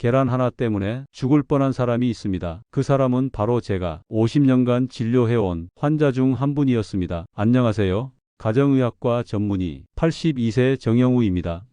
계란 하나 때문에 죽을 뻔한 사람이 있습니다. 그 사람은 바로 제가 50년간 진료해온 환자 중 한 분이었습니다. 안녕하세요. 가정의학과 전문의 82세 정영우입니다.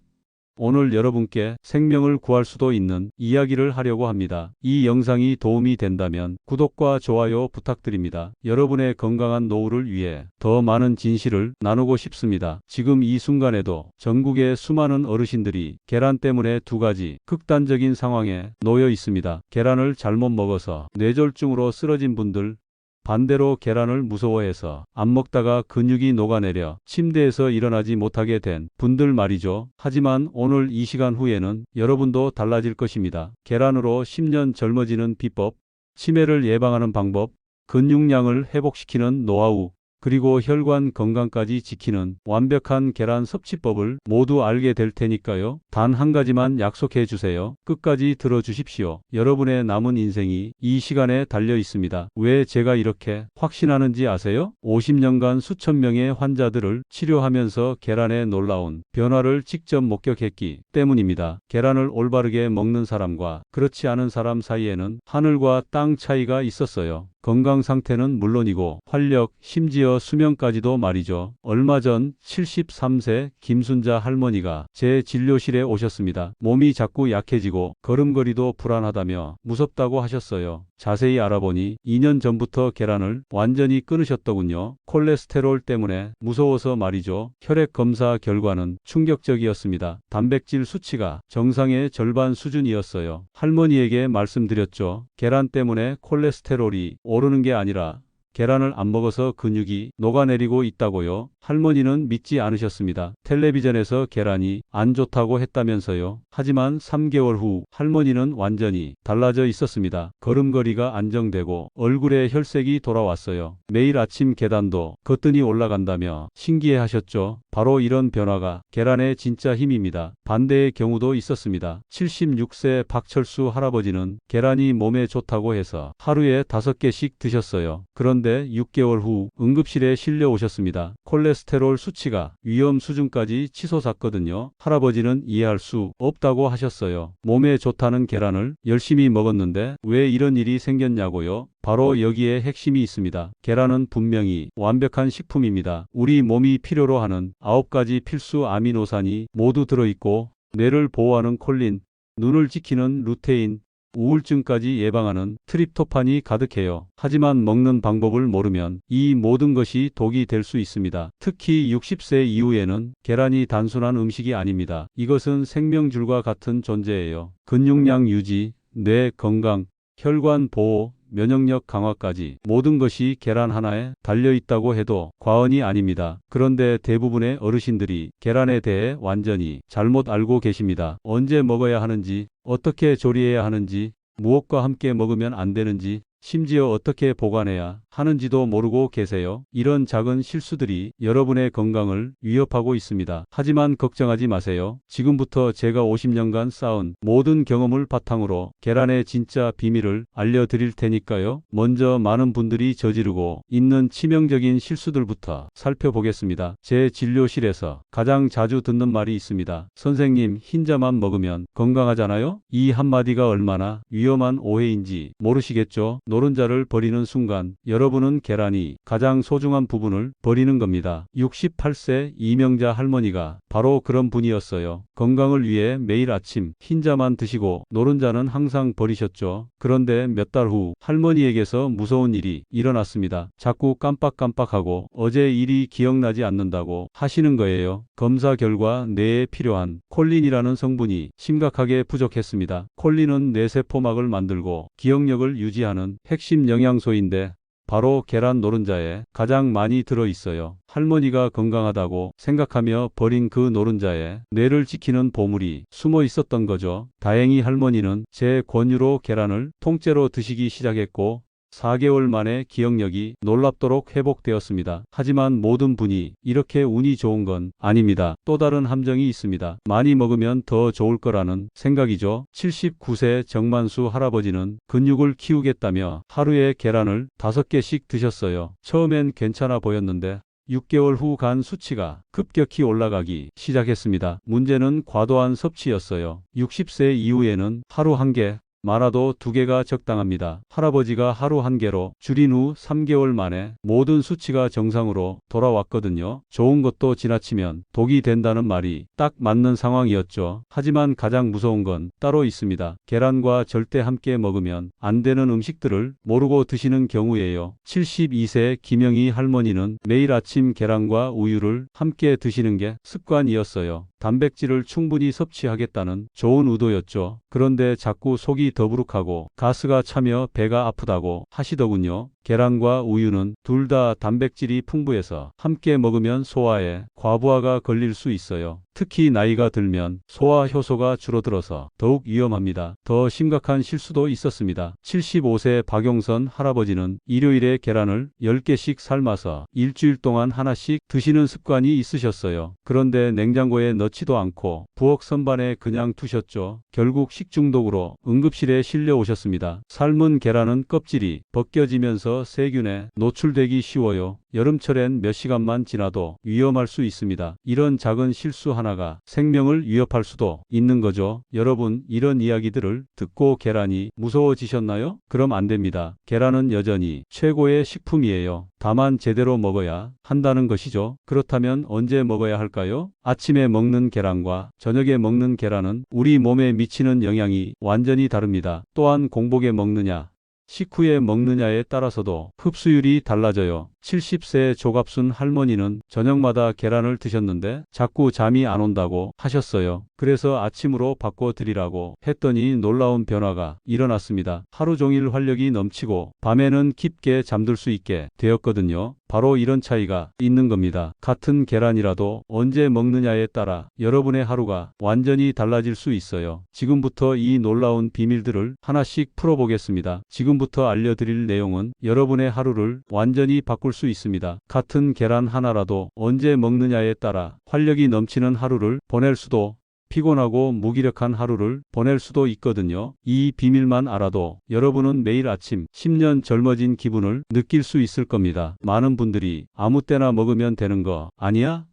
오늘 여러분께 생명을 구할 수도 있는 이야기를 하려고 합니다. 이 영상이 도움이 된다면 구독과 좋아요 부탁드립니다. 여러분의 건강한 노후를 위해 더 많은 진실을 나누고 싶습니다. 지금 이 순간에도 전국의 수많은 어르신들이 계란 때문에 두 가지 극단적인 상황에 놓여 있습니다. 계란을 잘못 먹어서 뇌졸중으로 쓰러진 분들, 반대로 계란을 무서워해서 안 먹다가 근육이 녹아내려 침대에서 일어나지 못하게 된 분들 말이죠. 하지만 오늘 이 시간 후에는 여러분도 달라질 것입니다. 계란으로 10년 젊어지는 비법, 치매를 예방하는 방법, 근육량을 회복시키는 노하우, 그리고 혈관 건강까지 지키는 완벽한 계란 섭취법을 모두 알게 될 테니까요. 단 한 가지만 약속해 주세요. 끝까지 들어주십시오. 여러분의 남은 인생이 이 시간에 달려 있습니다. 왜 제가 이렇게 확신하는지 아세요? 50년간 수천 명의 환자들을 치료하면서 계란의 놀라운 변화를 직접 목격했기 때문입니다. 계란을 올바르게 먹는 사람과 그렇지 않은 사람 사이에는 하늘과 땅 차이가 있었어요. 건강 상태는 물론이고 활력, 심지어 수명까지도 말이죠. 얼마 전 73세 김순자 할머니가 제 진료실에 오셨습니다. 몸이 자꾸 약해지고 걸음걸이도 불안하다며 무섭다고 하셨어요. 자세히 알아보니 2년 전부터 계란을 완전히 끊으셨더군요. 콜레스테롤 때문에 무서워서 말이죠. 혈액 검사 결과는 충격적이었습니다. 단백질 수치가 정상의 절반 수준이었어요. 할머니에게 말씀드렸죠. 계란 때문에 콜레스테롤이 오르는 게 아니라 계란을 안 먹어서 근육이 녹아내리고 있다고요. 할머니는 믿지 않으셨습니다. 텔레비전에서 계란이 안 좋다고 했다면서요. 하지만 3개월 후 할머니는 완전히 달라져 있었습니다. 걸음걸이가 안정되고 얼굴에 혈색이 돌아왔어요. 매일 아침 계단도 거뜬히 올라간다며 신기해 하셨죠. 바로 이런 변화가 계란의 진짜 힘입니다. 반대의 경우도 있었습니다. 76세 박철수 할아버지는 계란이 몸에 좋다고 해서 하루에 5개씩 드셨어요. 그런데 6개월 후 응급실에 실려 오셨습니다. 콜레 스테롤 수치가 위험 수준까지 치솟았거든요. 할아버지는 이해할 수 없다고 하셨어요. 몸에 좋다는 계란을 열심히 먹었는데 왜 이런 일이 생겼냐고요? 바로 여기에 핵심이 있습니다. 계란은 분명히 완벽한 식품입니다. 우리 몸이 필요로 하는 9가지 필수 아미노산이 모두 들어있고 뇌를 보호하는 콜린, 눈을 지키는 루테인, 우울증까지 예방하는 트립토판이 가득해요. 하지만 먹는 방법을 모르면 이 모든 것이 독이 될 수 있습니다. 특히 60세 이후에는 계란이 단순한 음식이 아닙니다. 이것은 생명줄과 같은 존재예요. 근육량 유지, 뇌 건강, 혈관 보호, 면역력 강화까지 모든 것이 계란 하나에 달려 있다고 해도 과언이 아닙니다. 그런데 대부분의 어르신들이 계란에 대해 완전히 잘못 알고 계십니다. 언제 먹어야 하는지, 어떻게 조리해야 하는지, 무엇과 함께 먹으면 안 되는지, 심지어 어떻게 보관해야 하는지도 모르고 계세요. 이런 작은 실수들이 여러분의 건강을 위협하고 있습니다. 하지만 걱정하지 마세요. 지금부터 제가 50년간 쌓은 모든 경험을 바탕으로 계란의 진짜 비밀을 알려드릴 테니까요. 먼저 많은 분들이 저지르고 있는 치명적인 실수들부터 살펴보겠습니다. 제 진료실에서 가장 자주 듣는 말이 있습니다. 선생님, 흰자만 먹으면 건강하잖아요? 이 한마디가 얼마나 위험한 오해인지 모르시겠죠? 노른자를 버리는 순간 여러 분은 계란이 가장 소중한 부분을 버리는 겁니다. 68세 이명자 할머니가 바로 그런 분이었어요. 건강을 위해 매일 아침 흰자만 드시고 노른자는 항상 버리셨죠. 그런데 몇 달 후 할머니에게서 무서운 일이 일어났습니다. 자꾸 깜빡깜빡하고 어제 일이 기억나지 않는다고 하시는 거예요. 검사 결과 뇌에 필요한 콜린이라는 성분이 심각하게 부족했습니다. 콜린은 뇌세포막을 만들고 기억력을 유지하는 핵심 영양소인데 바로 계란 노른자에 가장 많이 들어 있어요. 할머니가 건강하다고 생각하며 버린 그 노른자에 뇌를 지키는 보물이 숨어 있었던 거죠. 다행히 할머니는 제 권유로 계란을 통째로 드시기 시작했고 4개월 만에 기억력이 놀랍도록 회복되었습니다. 하지만 모든 분이 이렇게 운이 좋은 건 아닙니다. 또 다른 함정이 있습니다. 많이 먹으면 더 좋을 거라는 생각이죠. 79세 정만수 할아버지는 근육을 키우겠다며 하루에 계란을 5개씩 드셨어요. 처음엔 괜찮아 보였는데 6개월 후 간 수치가 급격히 올라가기 시작했습니다. 문제는 과도한 섭취였어요. 60세 이후에는 하루 한 개, 많아도 두 개가 적당합니다. 할아버지가 하루 한 개로 줄인 후 3개월 만에 모든 수치가 정상으로 돌아왔거든요. 좋은 것도 지나치면 독이 된다는 말이 딱 맞는 상황이었죠. 하지만 가장 무서운 건 따로 있습니다. 계란과 절대 함께 먹으면 안 되는 음식들을 모르고 드시는 경우예요. 72세 김영희 할머니는 매일 아침 계란과 우유를 함께 드시는 게 습관이었어요. 단백질을 충분히 섭취하겠다는 좋은 의도였죠. 그런데 자꾸 속이 더부룩하고 가스가 차며 배가 아프다고 하시더군요. 계란과 우유는 둘 다 단백질이 풍부해서 함께 먹으면 소화에 과부하가 걸릴 수 있어요. 특히 나이가 들면 소화 효소가 줄어들어서 더욱 위험합니다. 더 심각한 실수도 있었습니다. 75세 박용선 할아버지는 일요일에 계란을 10개씩 삶아서 일주일 동안 하나씩 드시는 습관이 있으셨어요. 그런데 냉장고에 넣지도 않고 부엌 선반에 그냥 두셨죠. 결국 식중독으로 응급실에 실려 오셨습니다. 삶은 계란은 껍질이 벗겨지면서 세균에 노출되기 쉬워요. 여름철엔 몇 시간만 지나도 위험할 수 있습니다. 이런 작은 실수 하나가 생명을 위협할 수도 있는 거죠. 여러분, 이런 이야기들을 듣고 계란이 무서워지셨나요? 그럼 안 됩니다. 계란은 여전히 최고의 식품이에요. 다만 제대로 먹어야 한다는 것이죠. 그렇다면 언제 먹어야 할까요? 아침에 먹는 계란과 저녁에 먹는 계란은 우리 몸에 미치는 영향이 완전히 다릅니다. 또한 공복에 먹느냐, 식후에 먹느냐에 따라서도 흡수율이 달라져요. 70세 조갑순 할머니는 저녁마다 계란을 드셨는데 자꾸 잠이 안 온다고 하셨어요. 그래서 아침으로 바꿔드리라고 했더니 놀라운 변화가 일어났습니다. 하루 종일 활력이 넘치고 밤에는 깊게 잠들 수 있게 되었거든요. 바로 이런 차이가 있는 겁니다. 같은 계란이라도 언제 먹느냐에 따라 여러분의 하루가 완전히 달라질 수 있어요. 지금부터 이 놀라운 비밀들을 하나씩 풀어보겠습니다. 지금부터 알려드릴 내용은 여러분의 하루를 완전히 바꿀 수 있습니다. 같은 계란 하나라도 언제 먹느냐에 따라 활력이 넘치는 하루를 보낼 수도 피곤하고 무기력한 하루를 보낼 수도 있거든요. 이 비밀만 알아도 여러분은 매일 아침 10년 젊어진 기분을 느낄 수 있을 겁니다. 많은 분들이 아무 때나 먹으면 되는 거 아니야?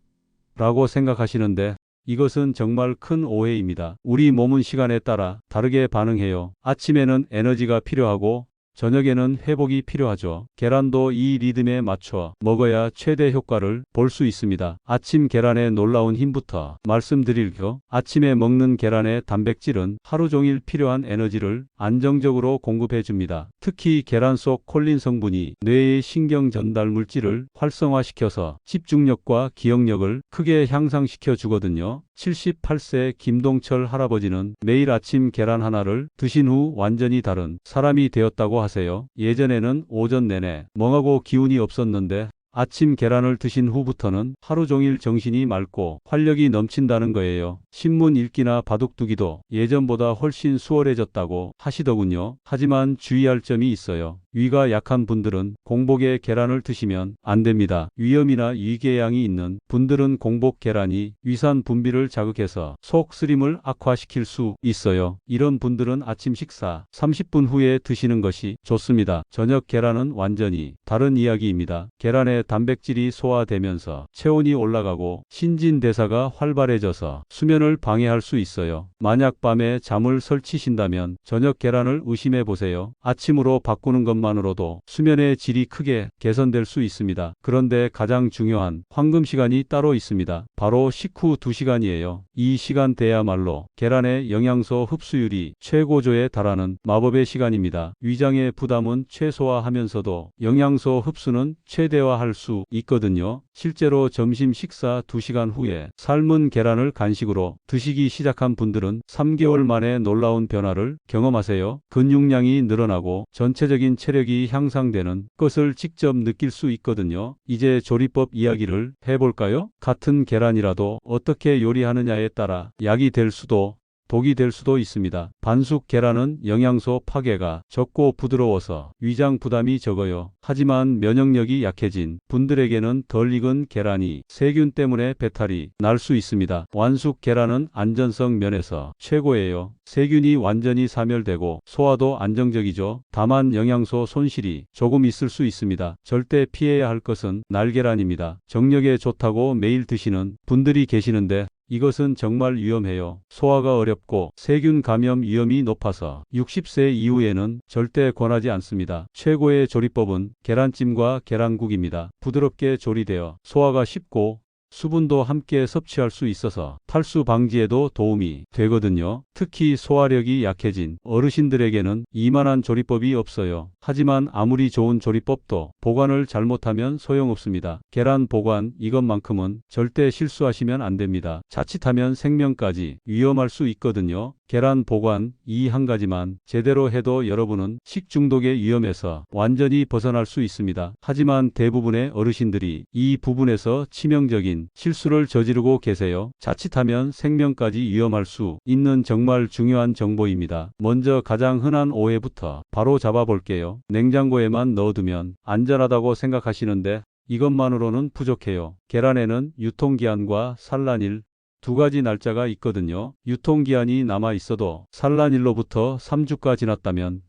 라고 생각하시는데 이것은 정말 큰 오해입니다. 우리 몸은 시간에 따라 다르게 반응해요. 아침에는 에너지가 필요하고 저녁에는 회복이 필요하죠. 계란도 이 리듬에 맞춰 먹어야 최대 효과를 볼 수 있습니다. 아침 계란의 놀라운 힘부터 말씀드릴게요. 아침에 먹는 계란의 단백질은 하루 종일 필요한 에너지를 안정적으로 공급해 줍니다. 특히 계란 속 콜린 성분이 뇌의 신경 전달 물질을 활성화시켜서 집중력과 기억력을 크게 향상시켜 주거든요. 78세 김동철 할아버지는 매일 아침 계란 하나를 드신 후 완전히 다른 사람이 되었다고 하세요. 예전에는 오전 내내 멍하고 기운이 없었는데 아침 계란을 드신 후부터는 하루 종일 정신이 맑고 활력이 넘친다는 거예요. 신문 읽기나 바둑두기도 예전보다 훨씬 수월해졌다고 하시더군요. 하지만 주의할 점이 있어요. 위가 약한 분들은 공복에 계란을 드시면 안 됩니다. 위염이나 위궤양이 있는 분들은 공복 계란이 위산 분비를 자극해서 속 쓰림을 악화시킬 수 있어요. 이런 분들은 아침 식사 30분 후에 드시는 것이 좋습니다. 저녁 계란은 완전히 다른 이야기입니다. 계란의 단백질이 소화되면서 체온이 올라가고 신진대사가 활발해져서 수면을 방해할 수 있어요. 만약 밤에 잠을 설치신다면 저녁 계란을 의심해 보세요. 아침으로 바꾸는 것만 것만으로도 수면의 질이 크게 개선될 수 있습니다. 그런데 가장 중요한 황금 시간이 따로 있습니다. 바로 식후 2시간이에요. 이 시간대야말로 계란의 영양소 흡수율이 최고조에 달하는 마법의 시간입니다. 위장의 부담은 최소화하면서도 영양소 흡수는 최대화할 수 있거든요. 실제로 점심 식사 2시간 후에 삶은 계란을 간식으로 드시기 시작한 분들은 3개월 만에 놀라운 변화를 경험하세요. 근육량이 늘어나고 전체적인 체력이 향상되는 것을 직접 느낄 수 있거든요. 이제 조리법 이야기를 해볼까요? 같은 계란이라도 어떻게 요리하느냐에 따라 약이 될 수도 독이 될 수도 있습니다. 반숙 계란은 영양소 파괴가 적고 부드러워서 위장 부담이 적어요. 하지만 면역력이 약해진 분들에게는 덜 익은 계란이 세균 때문에 배탈이 날 수 있습니다. 완숙 계란은 안전성 면에서 최고예요. 세균이 완전히 사멸되고 소화도 안정적이죠. 다만 영양소 손실이 조금 있을 수 있습니다. 절대 피해야 할 것은 날계란입니다. 정력에 좋다고 매일 드시는 분들이 계시는데 이것은 정말 위험해요. 소화가 어렵고 세균 감염 위험이 높아서 60세 이후에는 절대 권하지 않습니다. 최고의 조리법은 계란찜과 계란국입니다. 부드럽게 조리되어 소화가 쉽고 수분도 함께 섭취할 수 있어서 탈수 방지에도 도움이 되거든요. 특히 소화력이 약해진 어르신들에게는 이만한 조리법이 없어요. 하지만 아무리 좋은 조리법도 보관을 잘못하면 소용없습니다. 계란 보관 이것만큼은 절대 실수하시면 안 됩니다. 자칫하면 생명까지 위험할 수 있거든요. 계란 보관 이 한 가지만 제대로 해도 여러분은 식중독의 위험에서 완전히 벗어날 수 있습니다. 하지만 대부분의 어르신들이 이 부분에서 치명적인 실수를 저지르고 계세요. 자칫하면 생명까지 위험할 수 있는 정말 중요한 정보입니다. 먼저 가장 흔한 오해부터 바로 잡아볼게요. 냉장고에만 넣어두면 안전하다고 생각하시는데 이것만으로는 부족해요. 계란에는 유통기한과 산란일, 두 가지 날짜가 있거든요. 유통기한이 남아 있어도 산란일로부터 3주가 지났다면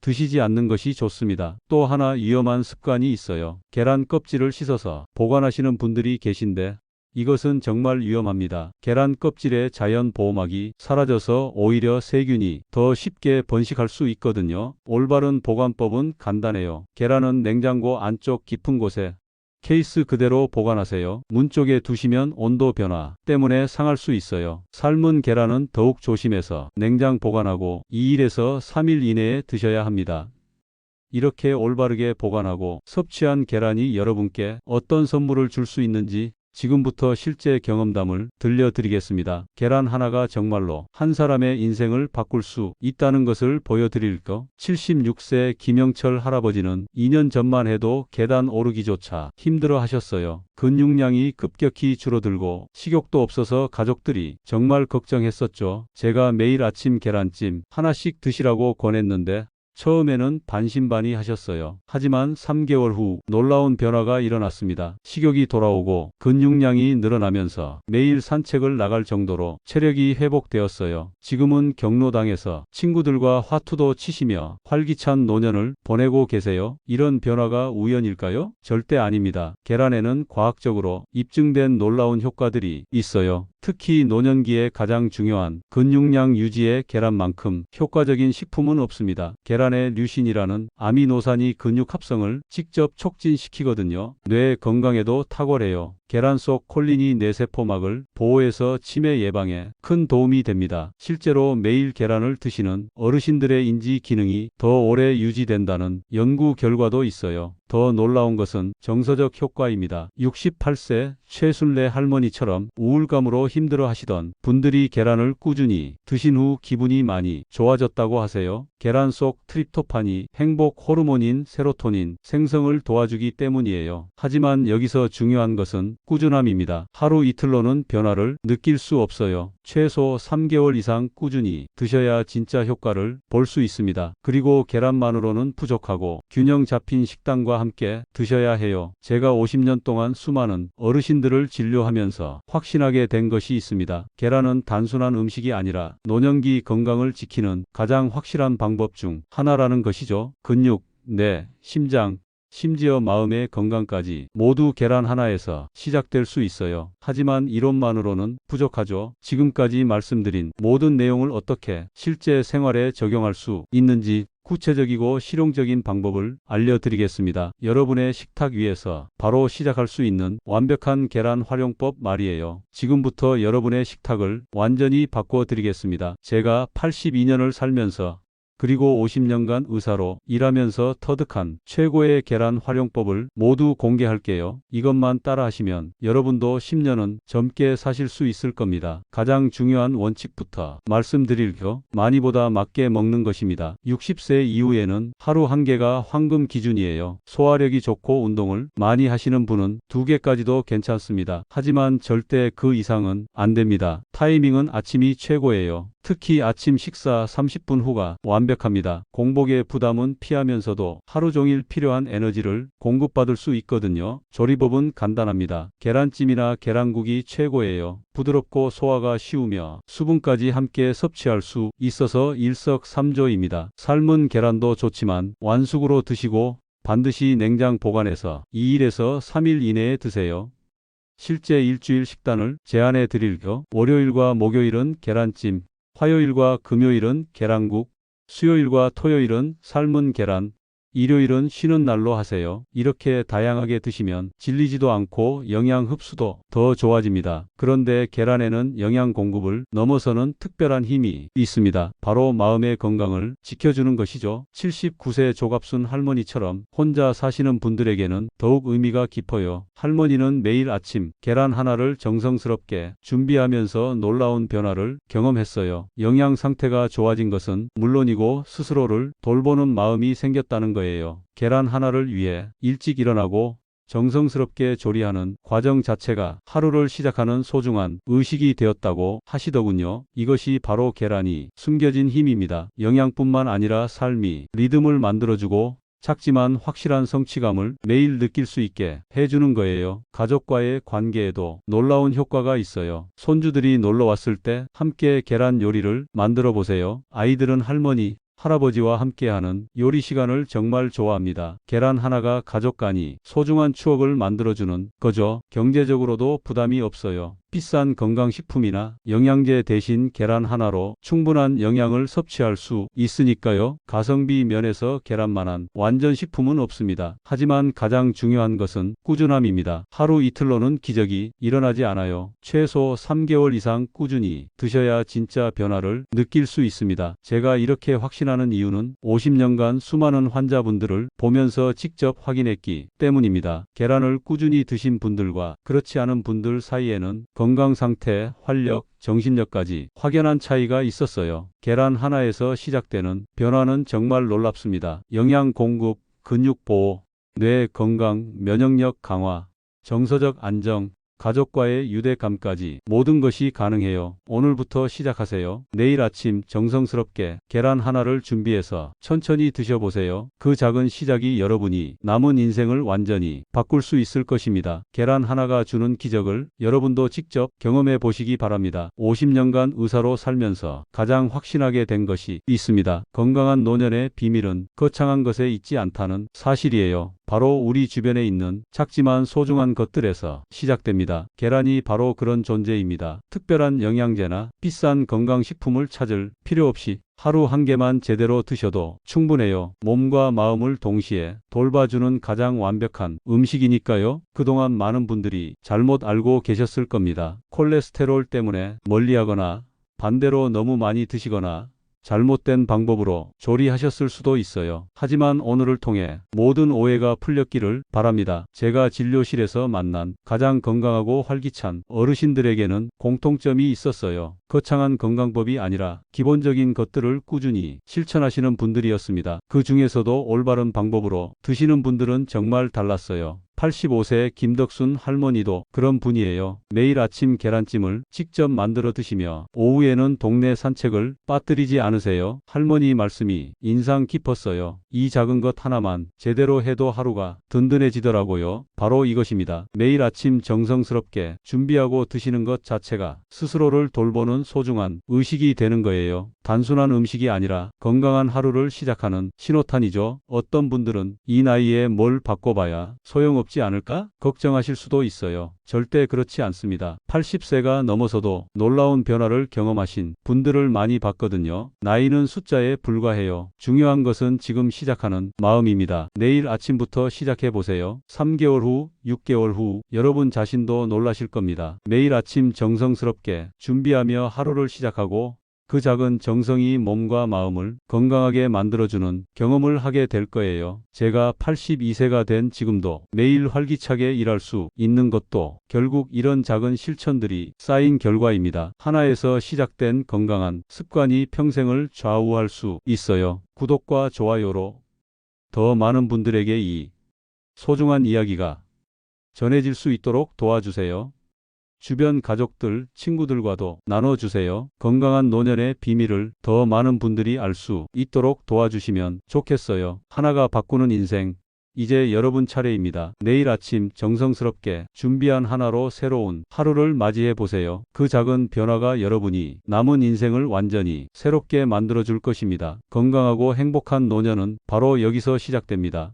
드시지 않는 것이 좋습니다. 또 하나 위험한 습관이 있어요. 계란 껍질을 씻어서 보관하시는 분들이 계신데 이것은 정말 위험합니다. 계란 껍질의 자연 보호막이 사라져서 오히려 세균이 더 쉽게 번식할 수 있거든요. 올바른 보관법은 간단해요. 계란은 냉장고 안쪽 깊은 곳에 케이스 그대로 보관하세요. 문 쪽에 두시면 온도 변화 때문에 상할 수 있어요. 삶은 계란은 더욱 조심해서 냉장 보관하고 2일에서 3일 이내에 드셔야 합니다. 이렇게 올바르게 보관하고 섭취한 계란이 여러분께 어떤 선물을 줄 수 있는지 지금부터 실제 경험담을 들려드리겠습니다. 계란 하나가 정말로 한 사람의 인생을 바꿀 수 있다는 것을 보여드릴 거. 76세 김영철 할아버지는 2년 전만 해도 계단 오르기조차 힘들어 하셨어요. 근육량이 급격히 줄어들고 식욕도 없어서 가족들이 정말 걱정했었죠. 제가 매일 아침 계란찜 하나씩 드시라고 권했는데 처음에는 반신반의 하셨어요. 하지만 3개월 후 놀라운 변화가 일어났습니다. 식욕이 돌아오고 근육량이 늘어나면서 매일 산책을 나갈 정도로 체력이 회복되었어요. 지금은 경로당에서 친구들과 화투도 치시며 활기찬 노년을 보내고 계세요. 이런 변화가 우연일까요? 절대 아닙니다. 계란에는 과학적으로 입증된 놀라운 효과들이 있어요. 특히 노년기에 가장 중요한 근육량 유지에 계란만큼 효과적인 식품은 없습니다. 계란 의 류신이라는 아미노산이 근육 합성을 직접 촉진시키거든요. 뇌 건강에도 탁월해요. 계란 속 콜린이 뇌세포막을 보호해서 치매 예방에 큰 도움이 됩니다. 실제로 매일 계란을 드시는 어르신들의 인지 기능이 더 오래 유지된다는 연구 결과도 있어요. 더 놀라운 것은 정서적 효과입니다. 68세 최순례 할머니처럼 우울감으로 힘들어 하시던 분들이 계란을 꾸준히 드신 후 기분이 많이 좋아졌다고 하세요. 계란 속 트립토판이 행복 호르몬인 세로토닌 생성을 도와주기 때문이에요. 하지만 여기서 중요한 것은 꾸준함입니다. 하루 이틀로는 변화를 느낄 수 없어요. 최소 3개월 이상 꾸준히 드셔야 진짜 효과를 볼 수 있습니다. 그리고 계란만으로는 부족하고 균형 잡힌 식단과 함께 드셔야 해요. 제가 50년 동안 수많은 어르신들을 진료하면서 확신하게 된 것이 있습니다. 계란은 단순한 음식이 아니라 노년기 건강을 지키는 가장 확실한 방법 중 하나라는 것이죠. 근육, 뇌, 심장, 심지어 마음의 건강까지 모두 계란 하나에서 시작될 수 있어요. 하지만 이론만으로는 부족하죠. 지금까지 말씀드린 모든 내용을 어떻게 실제 생활에 적용할 수 있는지 구체적이고 실용적인 방법을 알려드리겠습니다. 여러분의 식탁 위에서 바로 시작할 수 있는 완벽한 계란 활용법 말이에요. 지금부터 여러분의 식탁을 완전히 바꿔 드리겠습니다. 제가 82년을 살면서 그리고 50년간 의사로 일하면서 터득한 최고의 계란 활용법을 모두 공개할게요. 이것만 따라하시면 여러분도 10년은 젊게 사실 수 있을 겁니다. 가장 중요한 원칙부터 말씀드릴 겨 많이보다 맞게 먹는 것입니다. 60세 이후에는 하루 한 개가 황금 기준이에요. 소화력이 좋고 운동을 많이 하시는 분은 두 개까지도 괜찮습니다. 하지만 절대 그 이상은 안 됩니다. 타이밍은 아침이 최고예요. 특히 아침 식사 30분 후가 완벽합니다. 공복의 부담은 피하면서도 하루 종일 필요한 에너지를 공급받을 수 있거든요. 조리법은 간단합니다. 계란찜이나 계란국이 최고예요. 부드럽고 소화가 쉬우며 수분까지 함께 섭취할 수 있어서 일석삼조입니다. 삶은 계란도 좋지만 완숙으로 드시고 반드시 냉장 보관해서 2일에서 3일 이내에 드세요. 실제 일주일 식단을 제안해 드릴게요. 월요일과 목요일은 계란찜, 화요일과 금요일은 계란국, 수요일과 토요일은 삶은 계란, 일요일은 쉬는 날로 하세요. 이렇게 다양하게 드시면 질리지도 않고 영양 흡수도 더 좋아집니다. 그런데 계란에는 영양 공급을 넘어서는 특별한 힘이 있습니다. 바로 마음의 건강을 지켜주는 것이죠. 79세 조갑순 할머니처럼 혼자 사시는 분들에게는 더욱 의미가 깊어요. 할머니는 매일 아침 계란 하나를 정성스럽게 준비하면서 놀라운 변화를 경험했어요. 영양 상태가 좋아진 것은 물론이고 스스로를 돌보는 마음이 생겼다는 거예요. 계란 하나를 위해 일찍 일어나고 정성스럽게 조리하는 과정 자체가 하루를 시작하는 소중한 의식이 되었다고 하시더군요. 이것이 바로 계란이 숨겨진 힘입니다. 영양뿐만 아니라 삶이 리듬을 만들어주고 작지만 확실한 성취감을 매일 느낄 수 있게 해주는 거예요. 가족과의 관계에도 놀라운 효과가 있어요. 손주들이 놀러 왔을 때 함께 계란 요리를 만들어 보세요. 아이들은 할머니, 할아버지와 함께하는 요리 시간을 정말 좋아합니다. 계란 하나가 가족 간이 소중한 추억을 만들어주는 거죠. 경제적으로도 부담이 없어요. 비싼 건강식품이나 영양제 대신 계란 하나로 충분한 영양을 섭취할 수 있으니까요. 가성비 면에서 계란만한 완전 식품은 없습니다. 하지만 가장 중요한 것은 꾸준함입니다. 하루 이틀로는 기적이 일어나지 않아요. 최소 3개월 이상 꾸준히 드셔야 진짜 변화를 느낄 수 있습니다. 제가 이렇게 확신하는 이유는 50년간 수많은 환자분들을 보면서 직접 확인했기 때문입니다. 계란을 꾸준히 드신 분들과 그렇지 않은 분들 사이에는 건강 상태, 활력, 정신력까지 확연한 차이가 있었어요. 계란 하나에서 시작되는 변화는 정말 놀랍습니다. 영양 공급, 근육 보호, 뇌 건강, 면역력 강화, 정서적 안정, 가족과의 유대감까지 모든 것이 가능해요. 오늘부터 시작하세요. 내일 아침 정성스럽게 계란 하나를 준비해서 천천히 드셔보세요. 그 작은 시작이 여러분이 남은 인생을 완전히 바꿀 수 있을 것입니다. 계란 하나가 주는 기적을 여러분도 직접 경험해 보시기 바랍니다. 50년간 의사로 살면서 가장 확신하게 된 것이 있습니다. 건강한 노년의 비밀은 거창한 것에 있지 않다는 사실이에요. 바로 우리 주변에 있는 작지만 소중한 것들에서 시작됩니다. 계란이 바로 그런 존재입니다. 특별한 영양제나 비싼 건강식품을 찾을 필요 없이 하루 한 개만 제대로 드셔도 충분해요. 몸과 마음을 동시에 돌봐주는 가장 완벽한 음식이니까요. 그동안 많은 분들이 잘못 알고 계셨을 겁니다. 콜레스테롤 때문에 멀리하거나 반대로 너무 많이 드시거나 잘못된 방법으로 조리하셨을 수도 있어요. 하지만 오늘을 통해 모든 오해가 풀렸기를 바랍니다. 제가 진료실에서 만난 가장 건강하고 활기찬 어르신들에게는 공통점이 있었어요. 거창한 건강법이 아니라 기본적인 것들을 꾸준히 실천하시는 분들이었습니다. 그 중에서도 올바른 방법으로 드시는 분들은 정말 달랐어요. 85세 김덕순 할머니도 그런 분이에요. 매일 아침 계란찜을 직접 만들어 드시며 오후에는 동네 산책을 빠뜨리지 않으세요. 할머니 말씀이 인상 깊었어요. 이 작은 것 하나만 제대로 해도 하루가 든든해지더라고요. 바로 이것입니다. 매일 아침 정성스럽게 준비하고 드시는 것 자체가 스스로를 돌보는 소중한 의식이 되는 거예요. 단순한 음식이 아니라 건강한 하루를 시작하는 신호탄이죠. 어떤 분들은 이 나이에 뭘 바꿔봐야 소용없 지 않을까? 걱정하실 수도 있어요. 절대 그렇지 않습니다. 80세가 넘어서도 놀라운 변화를 경험하신 분들을 많이 봤거든요. 나이는 숫자에 불과해요. 중요한 것은 지금 시작하는 마음입니다. 내일 아침부터 시작해 보세요. 3개월 후, 6개월 후 여러분 자신도 놀라실 겁니다. 매일 아침 정성스럽게 준비하며 하루를 시작하고 그 작은 정성이 몸과 마음을 건강하게 만들어주는 경험을 하게 될 거예요. 제가 82세가 된 지금도 매일 활기차게 일할 수 있는 것도 결국 이런 작은 실천들이 쌓인 결과입니다. 하나에서 시작된 건강한 습관이 평생을 좌우할 수 있어요. 구독과 좋아요로 더 많은 분들에게 이 소중한 이야기가 전해질 수 있도록 도와주세요. 주변 가족들, 친구들과도 나눠주세요. 건강한 노년의 비밀을 더 많은 분들이 알 수 있도록 도와주시면 좋겠어요. 하나가 바꾸는 인생. 이제 여러분 차례입니다. 내일 아침 정성스럽게 준비한 하나로 새로운 하루를 맞이해 보세요. 그 작은 변화가 여러분이 남은 인생을 완전히 새롭게 만들어 줄 것입니다. 건강하고 행복한 노년은 바로 여기서 시작됩니다.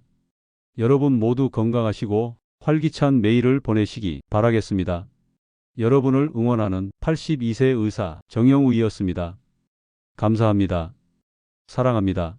여러분 모두 건강하시고 활기찬 매일을 보내시기 바라겠습니다. 여러분을 응원하는 82세 의사 정영우이었습니다. 감사합니다. 사랑합니다.